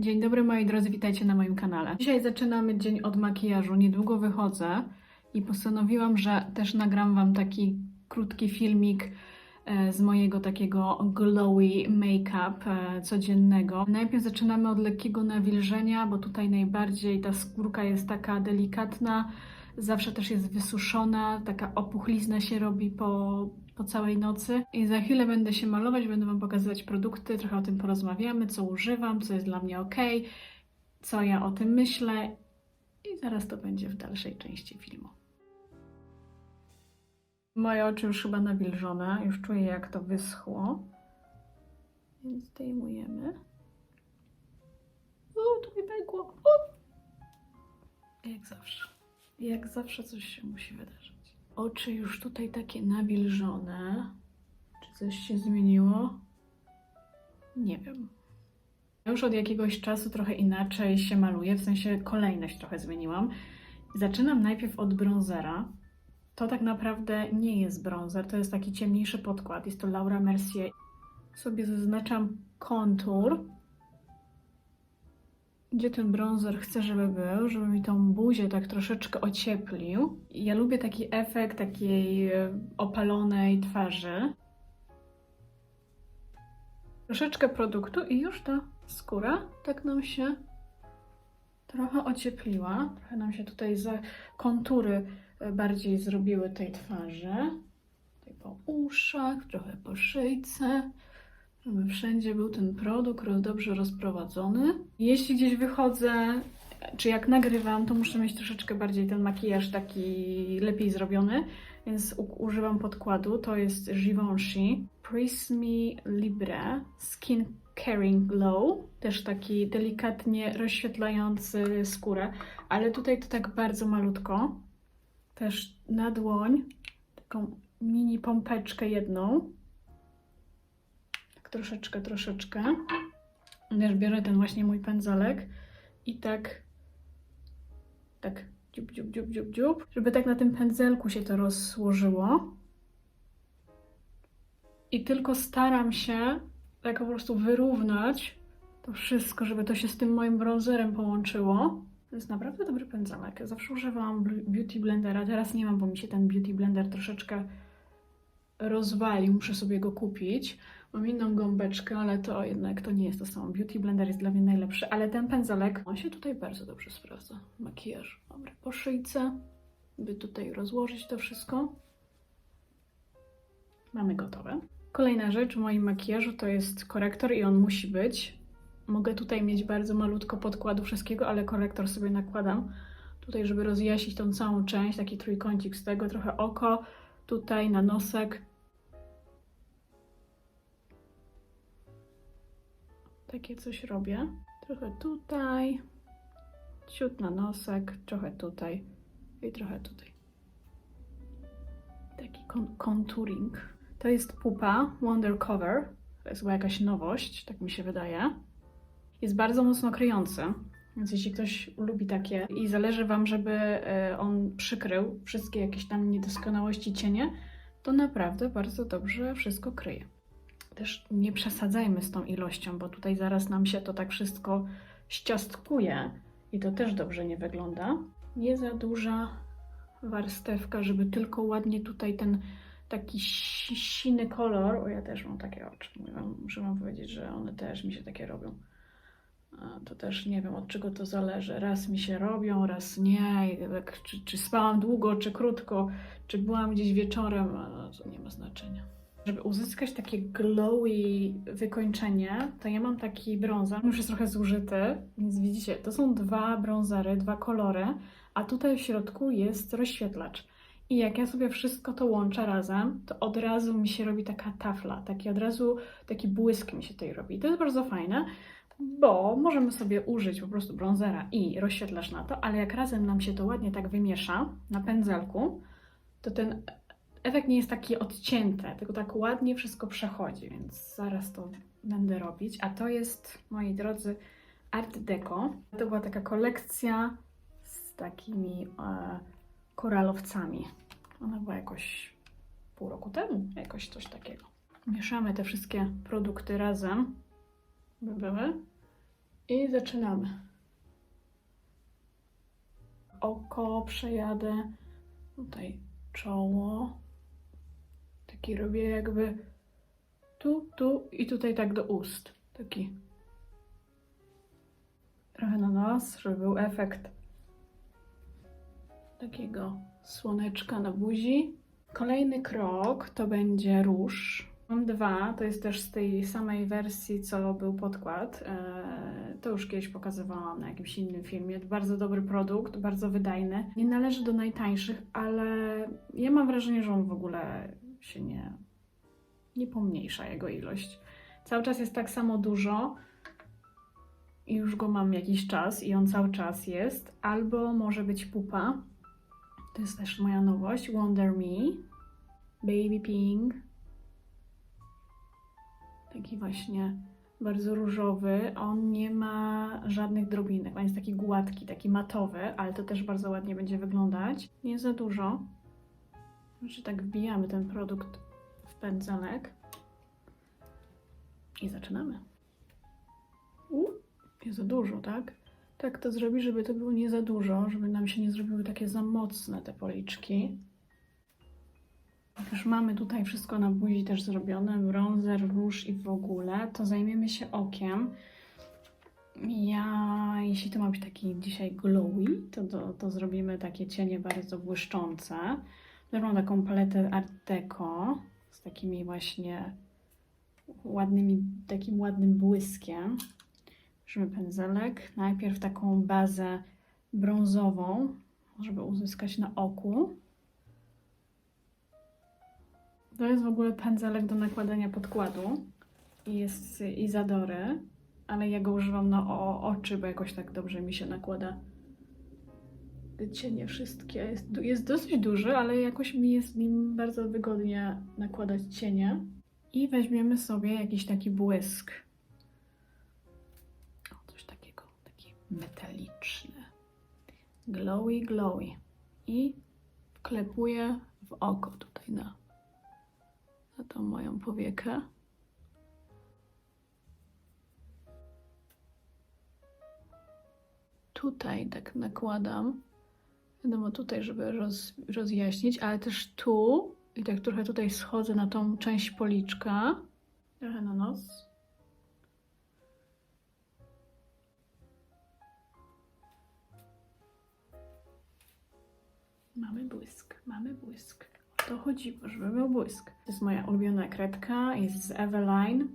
Dzień dobry moi drodzy, witajcie na moim kanale. Dzisiaj zaczynamy dzień od makijażu, niedługo wychodzę i postanowiłam, że też nagram Wam taki krótki filmik e, z mojego takiego glowy make-up e, codziennego. Najpierw zaczynamy od lekkiego nawilżenia, bo tutaj najbardziej ta skórka jest taka delikatna, zawsze też jest wysuszona, taka opuchlizna się robi po, po całej nocy. I za chwilę będę się malować, będę Wam pokazywać produkty, trochę o tym porozmawiamy, co używam, co jest dla mnie ok, co ja o tym myślę i zaraz to będzie w dalszej części filmu. Moje oczy już chyba nawilżone, już czuję jak to wyschło, więc zdejmujemy. O, tu mi pękło. O! Jak zawsze. Jak zawsze coś się musi wydarzyć. Oczy już tutaj takie nawilżone. Czy coś się zmieniło? Nie wiem. Już od jakiegoś czasu trochę inaczej się maluję, w sensie kolejność trochę zmieniłam. Zaczynam najpierw od bronzera. To tak naprawdę nie jest bronzer, to jest taki ciemniejszy podkład. Jest to Laura Mercier. Sobie zaznaczam kontur gdzie ten bronzer chcę, żeby był, żeby mi tą buzię tak troszeczkę ocieplił. Ja lubię taki efekt takiej e, opalonej twarzy. Troszeczkę produktu i już ta skóra tak nam się trochę ociepliła. Trochę nam się tutaj za kontury e, bardziej zrobiły tej twarzy. Tutaj po uszach, trochę po szyjce żeby wszędzie był ten produkt dobrze rozprowadzony. Jeśli gdzieś wychodzę, czy jak nagrywam, to muszę mieć troszeczkę bardziej ten makijaż taki lepiej zrobiony, więc używam podkładu. To jest Givenchy Prismy Libre Skin Caring Glow, też taki delikatnie rozświetlający skórę, ale tutaj to tak bardzo malutko. Też na dłoń, taką mini pompeczkę jedną troszeczkę, troszeczkę. Też biorę ten właśnie mój pędzelek i tak, tak, dziób, dziób, dziób, dziób, dziób, żeby tak na tym pędzelku się to rozłożyło. I tylko staram się tak po prostu wyrównać to wszystko, żeby to się z tym moim bronzerem połączyło. To jest naprawdę dobry pędzelek. Zawsze używałam Beauty Blendera, teraz nie mam, bo mi się ten Beauty Blender troszeczkę rozwalił, muszę sobie go kupić. Mam inną gąbeczkę, ale to jednak to nie jest to samo. Beauty Blender jest dla mnie najlepszy, ale ten pędzelek, on się tutaj bardzo dobrze sprawdza. Makijaż. Dobra, po szyjce, by tutaj rozłożyć to wszystko. Mamy gotowe. Kolejna rzecz w moim makijażu to jest korektor i on musi być. Mogę tutaj mieć bardzo malutko podkładu wszystkiego, ale korektor sobie nakładam. Tutaj, żeby rozjaśnić tą całą część, taki trójkącik z tego, trochę oko, tutaj na nosek, Takie coś robię. Trochę tutaj, ciut na nosek, trochę tutaj i trochę tutaj. Taki kon- contouring. To jest pupa Wonder Cover. To jest chyba jakaś nowość, tak mi się wydaje. Jest bardzo mocno kryjący, więc jeśli ktoś lubi takie i zależy Wam, żeby e, on przykrył wszystkie jakieś tam niedoskonałości cienie, to naprawdę bardzo dobrze wszystko kryje też nie przesadzajmy z tą ilością, bo tutaj zaraz nam się to tak wszystko ściastkuje i to też dobrze nie wygląda. Nie za duża warstewka, żeby tylko ładnie tutaj ten taki si- siny kolor, o ja też mam takie oczy, muszę wam powiedzieć, że one też mi się takie robią. To też nie wiem od czego to zależy. Raz mi się robią, raz nie. Tak, Czy, czy spałam długo, czy krótko, czy byłam gdzieś wieczorem, to nie ma znaczenia. Żeby uzyskać takie glowy wykończenie, to ja mam taki brązer, już jest trochę zużyty, więc widzicie, to są dwa brązery, dwa kolory, a tutaj w środku jest rozświetlacz. I jak ja sobie wszystko to łączę razem, to od razu mi się robi taka tafla, taki od razu taki błysk mi się tutaj robi. To jest bardzo fajne, bo możemy sobie użyć po prostu brązera i rozświetlacz na to, ale jak razem nam się to ładnie tak wymiesza na pędzelku, to ten efekt nie jest taki odcięty, tylko tak ładnie wszystko przechodzi, więc zaraz to będę robić. A to jest, moi drodzy, Art Deco. To była taka kolekcja z takimi e, koralowcami. Ona była jakoś pół roku temu, jakoś coś takiego. Mieszamy te wszystkie produkty razem, by były. I zaczynamy. Oko przejadę, tutaj czoło. Taki robię jakby tu, tu i tutaj tak do ust. Taki. Trochę na nos, żeby był efekt takiego słoneczka na buzi. Kolejny krok to będzie róż. Mam dwa, to jest też z tej samej wersji, co był podkład. Eee, To już kiedyś pokazywałam na jakimś innym filmie. Bardzo dobry produkt, bardzo wydajny. Nie należy do najtańszych, ale ja mam wrażenie, że on w ogóle się nie, nie pomniejsza jego ilość. Cały czas jest tak samo dużo i już go mam jakiś czas i on cały czas jest. Albo może być pupa. To jest też moja nowość. Wonder Me. Baby Pink. Taki właśnie bardzo różowy. On nie ma żadnych drobinek. On jest taki gładki, taki matowy, ale to też bardzo ładnie będzie wyglądać. Nie za dużo. Znaczy tak wbijamy ten produkt w pędzelek. I zaczynamy. U, nie za dużo, tak? Tak to zrobi, żeby to było nie za dużo, żeby nam się nie zrobiły takie za mocne te policzki. Już mamy tutaj wszystko na buzi też zrobione, bronzer, róż i w ogóle, to zajmiemy się okiem. Ja, jeśli to ma być taki dzisiaj glowy, to, to, to zrobimy takie cienie bardzo błyszczące. Biorą taką paletę Art Deco z takimi właśnie ładnymi, takim ładnym błyskiem. Bierzemy pędzelek. Najpierw taką bazę brązową, żeby uzyskać na oku. To jest w ogóle pędzelek do nakładania podkładu jest z Izadory, ale ja go używam na oczy, bo jakoś tak dobrze mi się nakłada cienie wszystkie. Jest, jest dosyć duży, ale jakoś mi jest nim bardzo wygodnie nakładać cienie. I weźmiemy sobie jakiś taki błysk. O, coś takiego, taki metaliczny. Glowy, glowy. I wklepuję w oko tutaj na, na tą moją powiekę. Tutaj tak nakładam. Wiadomo, tutaj, żeby roz, rozjaśnić, ale też tu i tak trochę tutaj schodzę na tą część policzka. Trochę na nos. Mamy błysk, mamy błysk. O to chodziło, żeby był błysk. To jest moja ulubiona kredka, jest z Eveline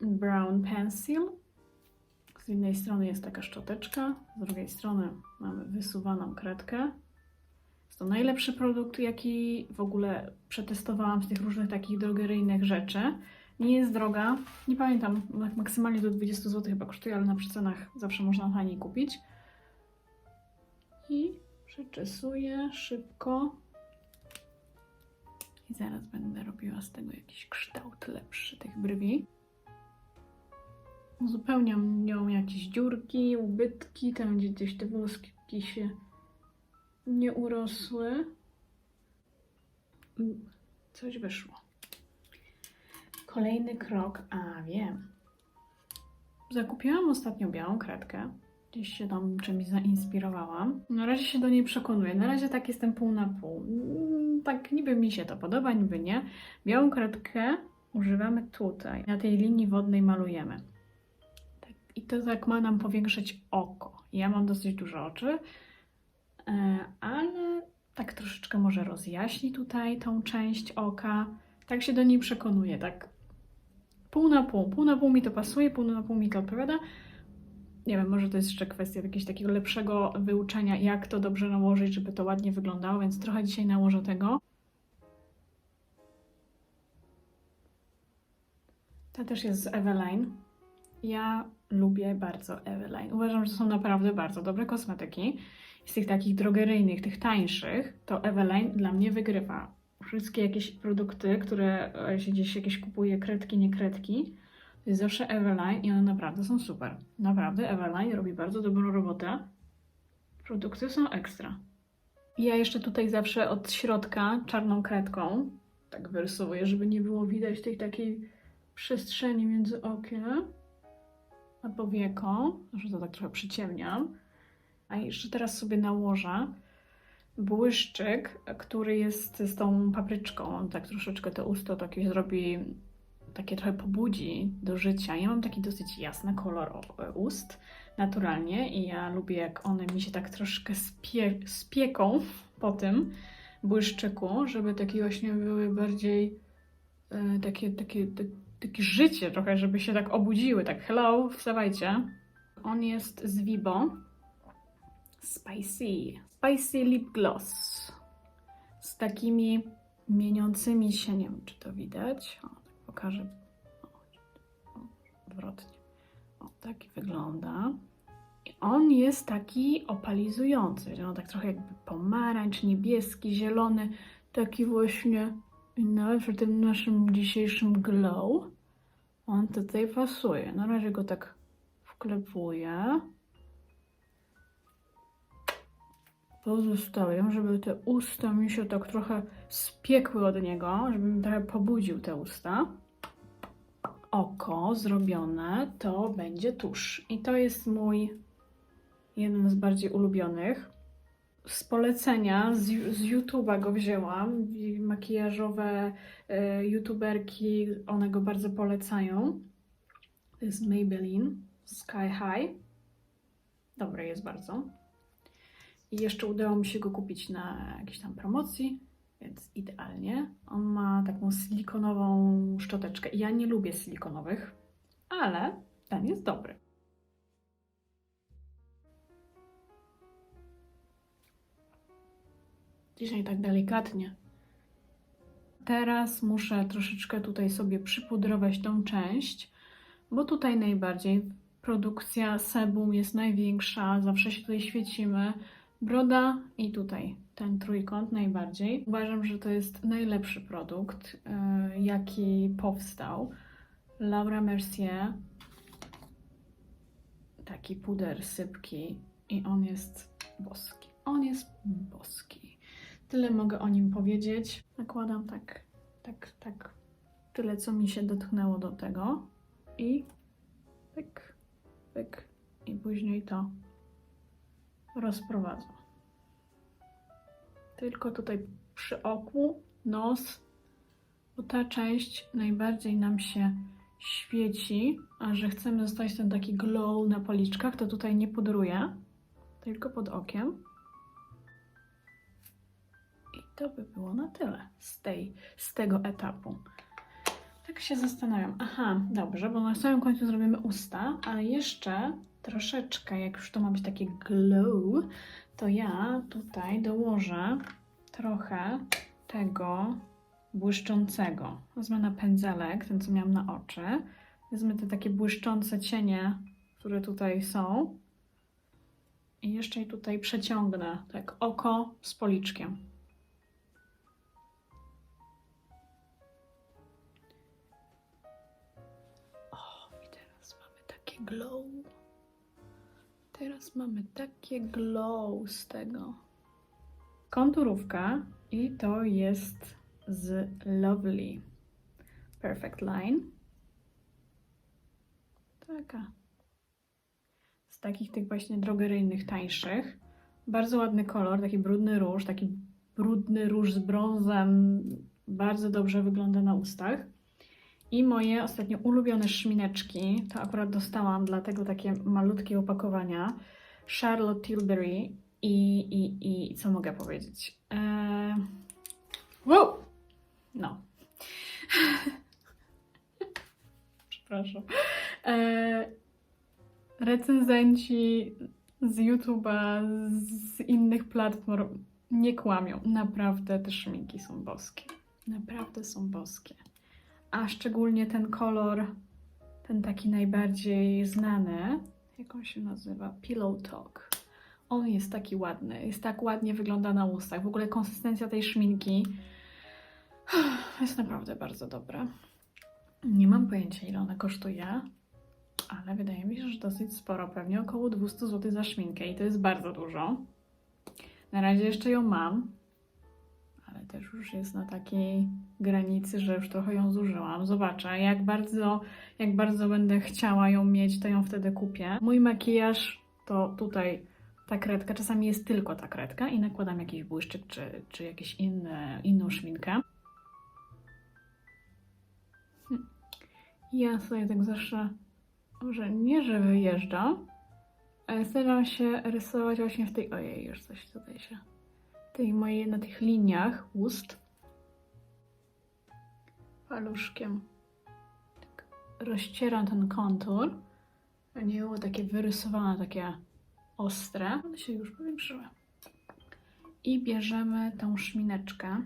Brown Pencil. Z jednej strony jest taka szczoteczka, z drugiej strony mamy wysuwaną kredkę. Jest to najlepszy produkt, jaki w ogóle przetestowałam z tych różnych takich drogeryjnych rzeczy. Nie jest droga, nie pamiętam, tak maksymalnie do 20 zł chyba kosztuje, ale na przecenach zawsze można taniej kupić. I przeczesuję szybko. I zaraz będę robiła z tego jakiś kształt lepszy tych brwi. Uzupełniam nią jakieś dziurki, ubytki, tam gdzie gdzieś te włoski się nie urosły. U, Coś wyszło. Kolejny krok, a wiem. Zakupiłam ostatnio białą kredkę. Gdzieś się tam czymś zainspirowałam. Na razie się do niej przekonuję. Na razie tak jestem pół na pół. Mm, Tak niby mi się to podoba, niby nie. Białą kredkę używamy tutaj. Na tej linii wodnej malujemy. I to tak ma nam powiększyć oko. Ja mam dosyć duże oczy, e, ale tak troszeczkę może rozjaśni tutaj tą część oka. Tak się do niej przekonuję, tak pół na pół. Pół na pół mi to pasuje, pół na pół mi to odpowiada. Nie wiem, może to jest jeszcze kwestia jakiegoś takiego lepszego wyuczenia, jak to dobrze nałożyć, żeby to ładnie wyglądało, więc trochę dzisiaj nałożę tego. Ta też jest z Eveline. Ja lubię bardzo Eveline. Uważam, że są naprawdę bardzo dobre kosmetyki. Z tych takich drogeryjnych, tych tańszych, to Eveline dla mnie wygrywa. Wszystkie jakieś produkty, które e, się gdzieś jakieś kupuje, kredki, nie kredki, to jest zawsze Eveline i one naprawdę są super. Naprawdę Eveline robi bardzo dobrą robotę. Produkty są ekstra. Ja jeszcze tutaj zawsze od środka czarną kredką tak wyrysowuję, żeby nie było widać tej takiej przestrzeni między okiem. Na powieko, że to tak trochę przyciemniam. A jeszcze teraz sobie nałożę błyszczyk, który jest z tą papryczką. On tak troszeczkę to usto takie zrobi, takie trochę pobudzi do życia. Ja mam taki dosyć jasny kolor o- ust, naturalnie i ja lubię jak one mi się tak troszkę spie spieką po tym błyszczyku, żeby takie właśnie były bardziej e, takie, takie, tak- takie życie trochę, żeby się tak obudziły, tak hello, wstawajcie. On jest z Vibo. Spicy. Spicy Lip Gloss. Z takimi mieniącymi się, nie wiem czy to widać. O, tak pokażę. O, odwrotnie. O, taki wygląda. I on jest taki opalizujący. On tak trochę jakby pomarańcz, niebieski, zielony. Taki właśnie, i nawet przy tym naszym dzisiejszym glow, on tutaj pasuje. Na razie go tak wklepuję. Pozostawiam, żeby te usta mi się tak trochę spiekły od niego, żebym trochę pobudził te usta. Oko zrobione to będzie tusz. I to jest mój jeden z bardziej ulubionych. Z polecenia, z, z YouTube'a go wzięłam. Makijażowe e, youtuberki, one go bardzo polecają. To jest Maybelline Sky High. Dobry jest bardzo. I jeszcze udało mi się go kupić na jakiejś tam promocji, więc idealnie. On ma taką silikonową szczoteczkę. Ja nie lubię silikonowych, ale ten jest dobry. Dzisiaj tak delikatnie. Teraz muszę troszeczkę tutaj sobie przypudrować tą część, bo tutaj najbardziej produkcja sebum jest największa, zawsze się tutaj świecimy. Broda i tutaj ten trójkąt najbardziej. Uważam, że to jest najlepszy produkt, yy, jaki powstał. Laura Mercier. Taki puder sypki i on jest boski. On jest boski. Tyle mogę o nim powiedzieć. Nakładam tak, tak, tak. Tyle, co mi się dotknęło do tego. I pyk, pyk. I później to rozprowadzę. Tylko tutaj przy oku, nos, bo ta część najbardziej nam się świeci, a że chcemy zostać ten taki glow na policzkach, to tutaj nie pudruję, tylko pod okiem. To by było na tyle z, tej, z tego etapu. Tak się zastanawiam. Aha, dobrze, bo na samym końcu zrobimy usta, ale jeszcze troszeczkę, jak już to ma być takie glow, to ja tutaj dołożę trochę tego błyszczącego. Wezmę na pędzelek, ten co miałam na oczy. Wezmę te takie błyszczące cienie, które tutaj są. I jeszcze je tutaj przeciągnę, tak oko z policzkiem. Takie glow. Teraz mamy takie glow z tego. Konturówka i to jest z Lovely Perfect Line. Taka. Z takich tych właśnie drogeryjnych, tańszych. Bardzo ładny kolor, taki brudny róż, taki brudny róż z brązem. Bardzo dobrze wygląda na ustach. I moje ostatnio ulubione szmineczki, to akurat dostałam, dlatego takie malutkie opakowania. Charlotte Tilbury i, i, i co mogę powiedzieć? Eee... Wow! No. Przepraszam. Eee... Recenzenci z YouTube'a, z innych platform nie kłamią. Naprawdę te szminki są boskie. Naprawdę są boskie a szczególnie ten kolor, ten taki najbardziej znany, jak on się nazywa? Pillow Talk. On jest taki ładny, jest tak ładnie wygląda na ustach. W ogóle konsystencja tej szminki jest naprawdę bardzo dobra. Nie mam pojęcia, ile ona kosztuje, ale wydaje mi się, że dosyć sporo, pewnie około 200 zł za szminkę i to jest bardzo dużo. Na razie jeszcze ją mam, ale też już jest na takiej granicy, że już trochę ją zużyłam. Zobaczę, jak bardzo, jak bardzo będę chciała ją mieć, to ją wtedy kupię. Mój makijaż to tutaj ta kredka, czasami jest tylko ta kredka i nakładam jakiś błyszczyk czy, czy jakąś inną szminkę. Hm. Ja sobie tak zawsze, może nie, że wyjeżdżam, ale staram się rysować właśnie w tej, ojej, już coś tutaj się, tej mojej, na tych liniach ust paluszkiem tak rozcieram ten kontur, a nie było takie wyrysowane, takie ostre. One się już powiększyły. I bierzemy tą szmineczkę.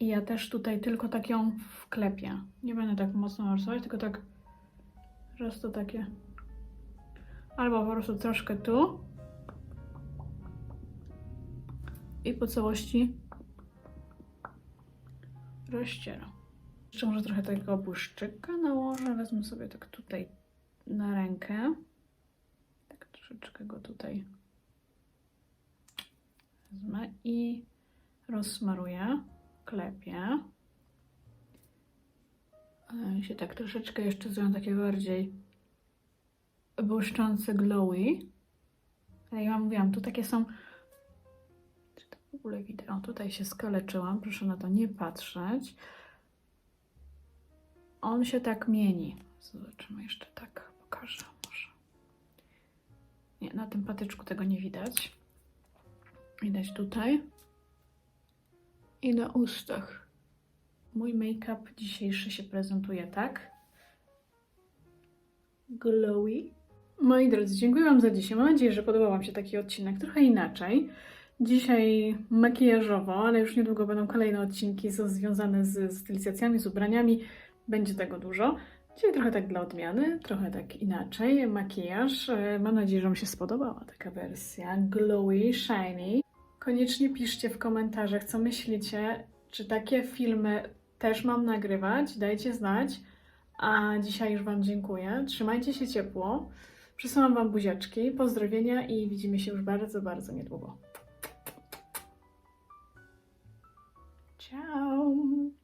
I ja też tutaj tylko tak ją wklepię. Nie będę tak mocno rysować, tylko tak, raz to takie albo po prostu troszkę tu i po całości rozcieram. Jeszcze może trochę takiego błyszczyka nałożę. Wezmę sobie tak tutaj na rękę. Tak troszeczkę go tutaj wezmę i rozsmaruję, klepię. E, Się tak troszeczkę jeszcze zrobią takie bardziej błyszczące glowy. Ale ja mówiłam, tu takie są. W ogóle widać? O, tutaj się skaleczyłam, proszę na to nie patrzeć. On się tak mieni. Zobaczymy jeszcze tak, pokażę może. Nie, na tym patyczku tego nie widać. Widać tutaj. I na ustach. Mój make-up dzisiejszy się prezentuje tak. Glowy. Moi drodzy, dziękuję Wam za dzisiaj. Mam nadzieję, że podobał Wam się taki odcinek trochę inaczej. Dzisiaj makijażowo, ale już niedługo będą kolejne odcinki związane z stylizacjami, z ubraniami. Będzie tego dużo. Dzisiaj trochę tak dla odmiany, trochę tak inaczej. Makijaż. E, Mam nadzieję, że Wam się spodobała taka wersja glowy, shiny. Koniecznie piszcie w komentarzach, co myślicie, czy takie filmy też mam nagrywać. Dajcie znać. A dzisiaj już Wam dziękuję. Trzymajcie się ciepło. Przesyłam Wam buziaczki, pozdrowienia i widzimy się już bardzo, bardzo niedługo. Tchau!